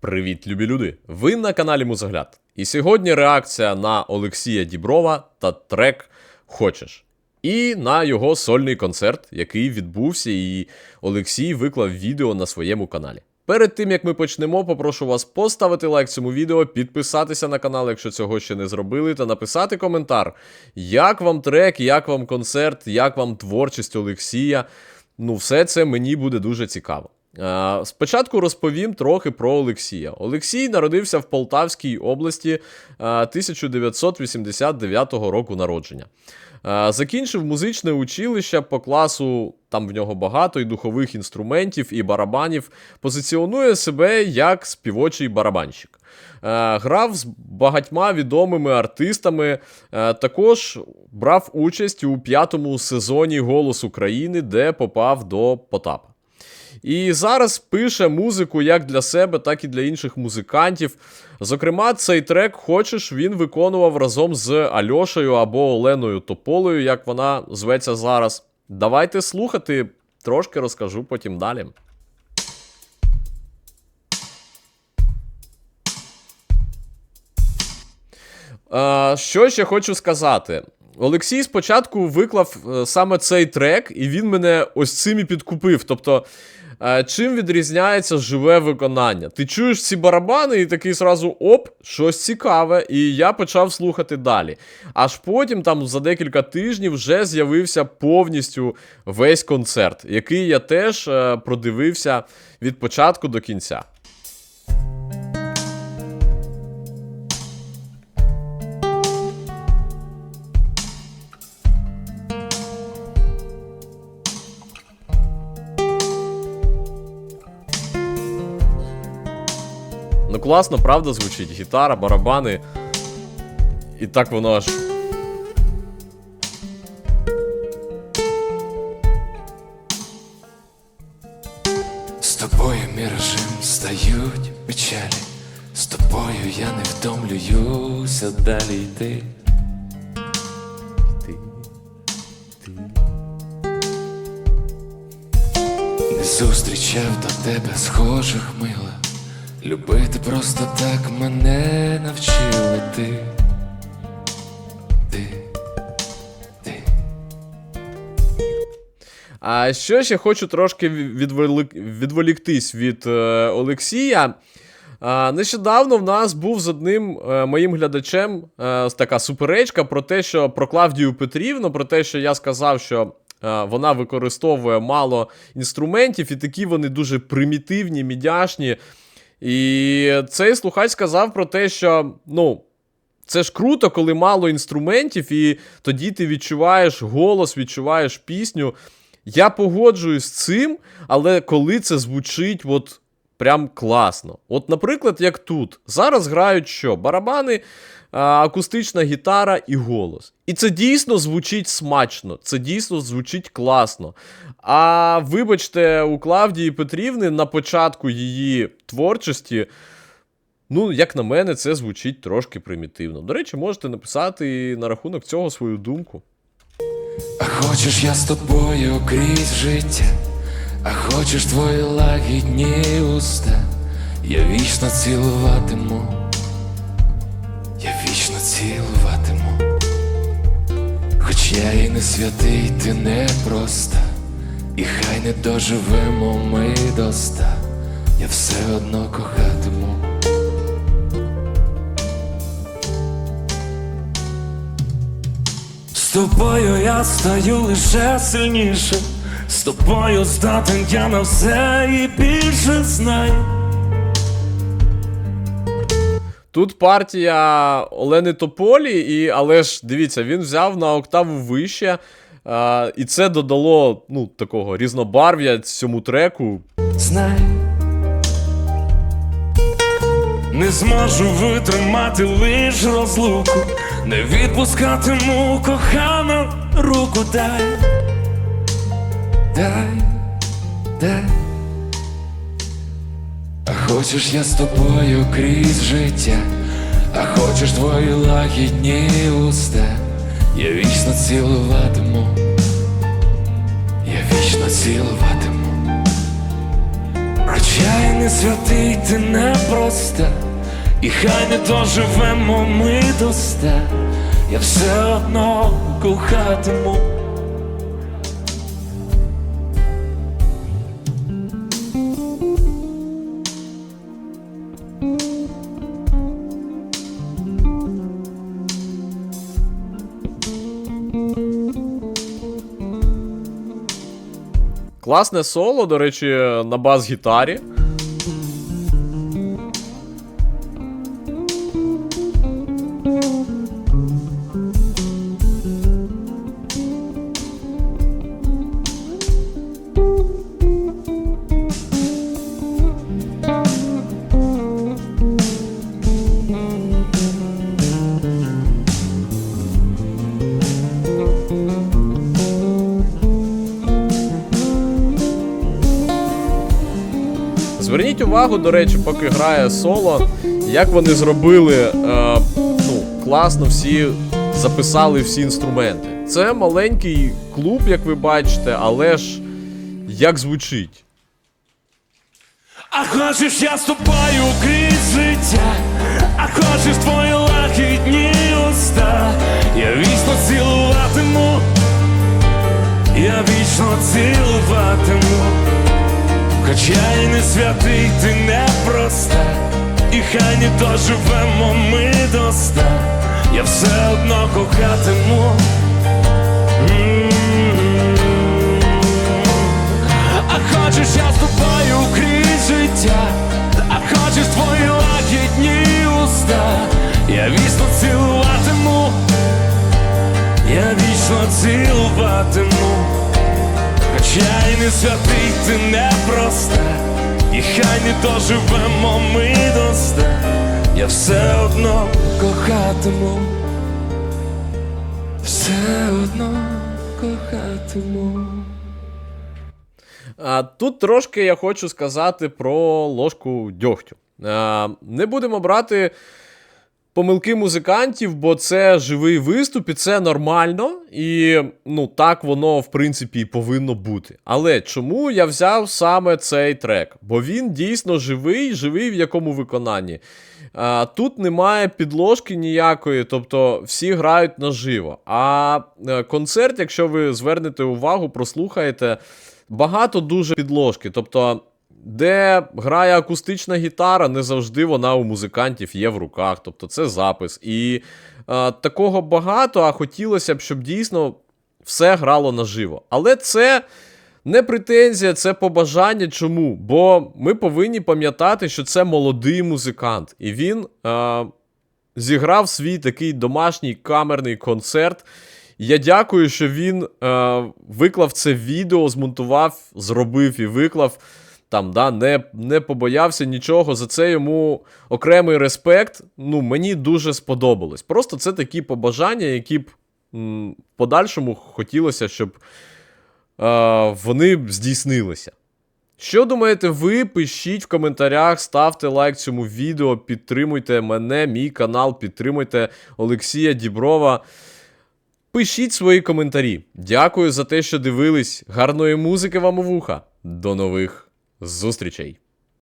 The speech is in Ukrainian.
Привіт, любі люди! Ви на каналі Музогляд. І сьогодні реакція на Олексія Діброва та трек Хочеш. І на його сольний концерт, який відбувся, і Олексій виклав відео на своєму каналі. Перед тим як ми почнемо, попрошу вас поставити лайк цьому відео, підписатися на канал, якщо цього ще не зробили, та написати коментар, як вам трек, як вам концерт, як вам творчість Олексія. Ну, все це мені буде дуже цікаво. Е, Спочатку розповім трохи про Олексія. Олексій народився в Полтавській області е, 1989 року народження. Е, Закінчив музичне училище по класу, там в нього багато і духових інструментів, і барабанів. Позиціонує себе як співочий барабанщик. Е, Грав з багатьма відомими артистами. е, Також брав участь у п'ятому сезоні Голос України, де попав до Потапа. І зараз пише музику як для себе, так і для інших музикантів. Зокрема, цей трек Хочеш він виконував разом з Альошею або Оленою Тополею, як вона зветься зараз. Давайте слухати, трошки розкажу потім далі. Е, що ще хочу сказати? Олексій спочатку виклав е, саме цей трек, і він мене ось цим і підкупив. Тобто, чим відрізняється живе виконання? Ти чуєш ці барабани, і такий зразу оп, щось цікаве, і я почав слухати далі. Аж потім, там за декілька тижнів, вже з'явився повністю весь концерт, який я теж е, продивився від початку до кінця. Класно, правда, звучить? Гітара, барабани. І так воно аж. З тобою міражем стають печалі, з тобою я не втомлююся далі йти. Ти, ти. Не зустрічав до тебе схожих мила. Любити просто так мене навчила ти. А що ще хочу трошки відволік... відволіктись від е, Олексія. А, нещодавно в нас був з одним е, моїм глядачем е, така суперечка про те, що про Клавдію Петрівну, про те, що я сказав, що е, вона використовує мало інструментів, і такі вони дуже примітивні, мідяшні. І цей слухач сказав про те, що ну. Це ж круто, коли мало інструментів, і тоді ти відчуваєш голос, відчуваєш пісню. Я погоджуюсь з цим, але коли це звучить от прям класно. От, наприклад, як тут. Зараз грають що? Барабани, акустична гітара і голос. І це дійсно звучить смачно, це дійсно звучить класно. А вибачте, у Клавдії Петрівни на початку її творчості. Ну, як на мене, це звучить трошки примітивно. До речі, можете написати на рахунок цього свою думку. А хочеш я з тобою крізь життя, а хочеш твої лагідні уста, я вічно цілуватиму, я вічно цілуватиму, хоч я і не святий, ти не проста, і хай не доживемо ми до ста, я все одно кохатиму. З тобою я стаю лише сильнішим, з тобою здатен я на все і більше знаю. Тут партія Олени Тополі, і, але ж дивіться, він взяв на октаву вище, а, і це додало ну, такого різнобарв'я цьому треку. Знай. Не зможу витримати лиш розлуку, не відпускатиму кохану руку дай. Дай, дай. А хочеш я з тобою крізь життя, а хочеш твої лагідні уста, я вічно цілуватиму, я вічно цілуватиму. Хоча й не святий, ти не проста, і хай не доживемо ми до ста, я все одно кохатиму. Класне соло, до речі, на бас-гітарі. Увагу, до речі, поки грає соло, як вони зробили е, ну, класно всі записали всі інструменти. Це маленький клуб, як ви бачите, але ж як звучить. А хочеш я тобою крізь життя, а хочеш твої лагідні уста, я вічно цілуватиму, я вічно цілуватиму, хоча й не святий, ти і хай не доживемо ми до ста, я все одно кохатиму. А хочеш я з тобою крізь життя, а хочеш твої лагідні уста, я вічно цілуватиму, я вічно цілуватиму, хоча й не святий, ти не проста, і хай не доживемо ми до ста, я все одно кохатиму, все одно кохатиму. А, тут трошки я хочу сказати про ложку дьогтю. Не будемо брати помилки музикантів, бо це живий виступ, і це нормально. І ну, так воно, в принципі, і повинно бути. Але чому я взяв саме цей трек? Бо він дійсно живий, живий в якому виконанні. А, тут немає підложки ніякої, тобто всі грають наживо. А е, концерт, якщо ви звернете увагу, прослухаєте, багато дуже підложки. Тобто, де грає акустична гітара, не завжди вона у музикантів є в руках. Тобто це запис. І е, такого багато, а хотілося б, щоб дійсно все грало наживо. Але це. Не претензія, це побажання. Чому? Бо ми повинні пам'ятати, що це молодий музикант, і він е, зіграв свій такий домашній камерний концерт. Я дякую, що він е, виклав це відео, змонтував, зробив і виклав. Там, да, не, не побоявся нічого. За це йому окремий респект. Ну, мені дуже сподобалось. Просто це такі побажання, які б м, подальшому хотілося, щоб е, вони здійснилися. Що думаєте ви? Пишіть в коментарях, ставте лайк цьому відео, підтримуйте мене, мій канал, підтримуйте Олексія Діброва. Пишіть свої коментарі. Дякую за те, що дивились. Гарної музики вам у вуха. До нових зустрічей!